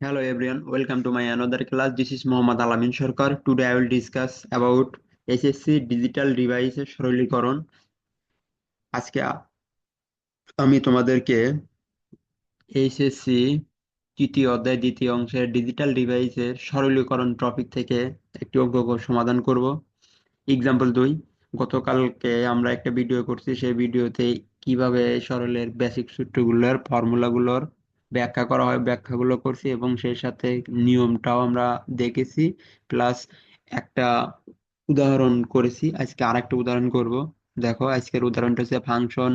Hello everyone, welcome to my another class. This is Mohammad Alamin Sarkar. Today I will discuss about SSC digital device সরলীকরণ আজকে আমি তোমাদেরকে HSC তৃতীয় অধ্যায় দ্বিতীয় অংশের ডিজিটাল ডিভাইসের সরলীকরণ টপিক থেকে একটি অঙ্ক সমাধান করব এক্সাম্পল দুই গতকালকে আমরা একটা ভিডিও করছি সেই ভিডিওতে কীভাবে সরলের বেসিক সূত্রগুলোর ফর্মুলাগুলোর ব্যাখ্যা করা হয়, ব্যাখ্যাগুলো করছি এবং সেই সাথে নিয়মটাও আমরা দেখেছি। প্লাস একটা উদাহরণ করেছি, আজকে আরেকটা উদাহরণ করব। দেখো, আজকের উদাহরণটা হচ্ছে ফাংশন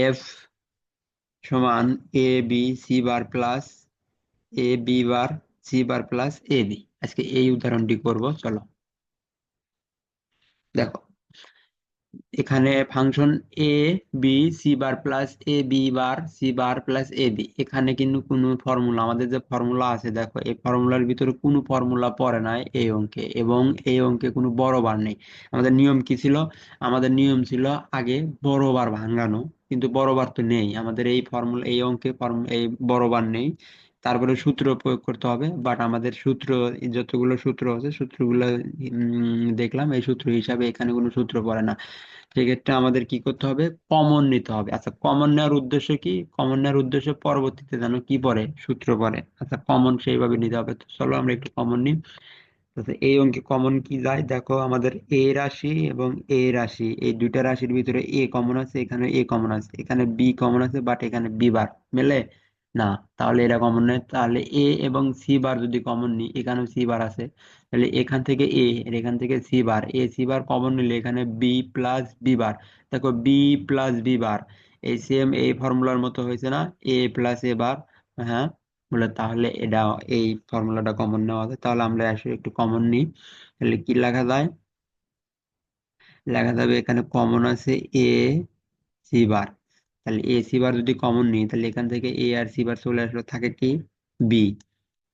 এফ সমান A B C bar plus A B bar C bar plus A B আজকে এই উদাহরণটি করব, চলো। দেখো এখানে function A B C bar plus A B bar C bar plus A B এখানে কিন্তু কোনো ফর্মুলা আমাদের যে ফর্মুলা আছে, দেখো, এই ফর্মুলার ভিতরে কোনো ফর্মুলা পড়ে নাই এই অঙ্কে, এবং এই অঙ্কে কোনো বড় বার নেই। আমাদের নিয়ম কি ছিল? আমাদের নিয়ম ছিল আগে বড় বার ভাঙানো, কিন্তু বড় বার তো নেই। আমাদের এই ফর্মুলা এই অঙ্কে ফর্ম এই বড় বার নেই। তারপরে সূত্র প্রয়োগ করতে হবে বাট আমাদের সূত্র, যতগুলো সূত্র আছে, সূত্রগুলো দেখলাম, এই সূত্র হিসাবে এখানে কোনো সূত্র পড়ে না। সেক্ষেত্রে আমাদের কি করতে হবে? কমন নিতে হবে। আচ্ছা কমন নেওয়ার উদ্দেশ্য কি? কমন নেওয়ার উদ্দেশ্য পরবর্তীতে যেন কি পড়ে? সূত্র পড়ে। আচ্ছা কমন সেইভাবে নিতে হবে। তো চলো আমরা একটু কমন নিই। আচ্ছা এই অঙ্কে কমন কি যায়? দেখো, আমাদের এ রাশি এবং এ রাশি, এই দুইটা রাশির ভিতরে এ কমন আছে, এখানে এ কমন আছে। এখানে বি কমন আছে বাট এখানে বি বার, মেলে? না, তাহলে এটা কমন নয়। তাহলে এ এবং সি বার যদি কমন নিই, এখানেও সি বার আছে। তাহলে এখান থেকে এ এখান থেকে C bar A C bar common নিলে এখানে বি প্লাস বি বার দেখো বি প্লাস বি বার এই সেম এই ফর্মুলার মতো হয়েছে না? এ প্লাস এ বার হ্যাঁ? বলে তাহলে এটা, এই ফর্মুলাটা কমন নেওয়া যায় তাহলে আমরা আসলে একটু কমন নিই। তাহলে কি লেখা যায়? লেখা যাবে এখানে কমন আছে এ সি বার তাহলে এ সি বার যদি কমন নিই, তাহলে এখান থেকে এ আর সি বার চলে আসলো, থাকে কি? বি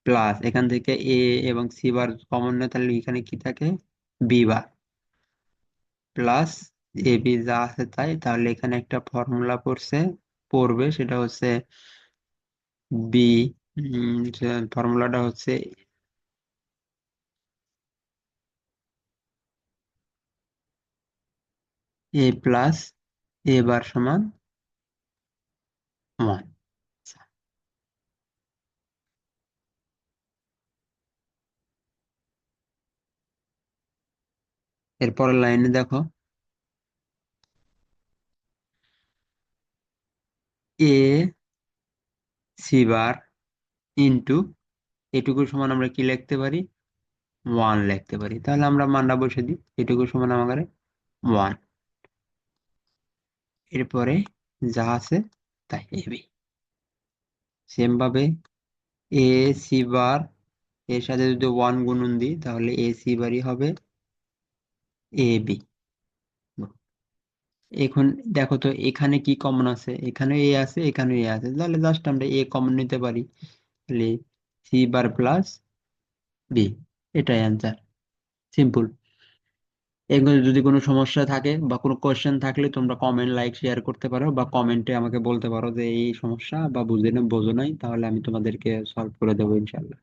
প্লাস এখান থেকে এ এবং সি বার কমন নেই তাহলে এখানে কি থাকে? B bar plus A B যা আছে তাই, তাহলে এখানে একটা ফর্মুলা পড়ছে, পড়বে, সেটা হচ্ছে বি ফর্মুলাটা হচ্ছে এ প্লাস এ বার সমান ওয়ান এরপরের লাইনে দেখো। এ সি বার ইন্টু এটুকু সমান আমরা কি লিখতে পারি? ওয়ান লিখতে পারি। তাহলে আমরা মানটা বসে দিই। এটুকু সমান আমাদের ওয়ান এরপরে যা আছে তাই এবি সেম ভাবে এ সি বার এর সাথে যদি ওয়ান গুণন দিই, তাহলে এ সি বারই হবে এ বি এখন দেখো তো, এখানে কি কমন আছে? এখানে এ আছে, এখানে এ আছে। তাহলে জাস্ট আমরা এ কমন নিতে পারি। তাহলে সি বার প্লাস বি এটাই অ্যান্সার সিম্পল এগুলো যদি কোনো সমস্যা থাকে বা কোনো কোয়েশ্চেন থাকলে তোমরা কমেন্ট লাইক শেয়ার করতে পারো বা কমেন্টে আমাকে বলতে পারো যে এই সমস্যা বা বুঝে বোঝো নাই, তাহলে আমি তোমাদেরকে সলভ করে দেবো ইনশাল্লাহ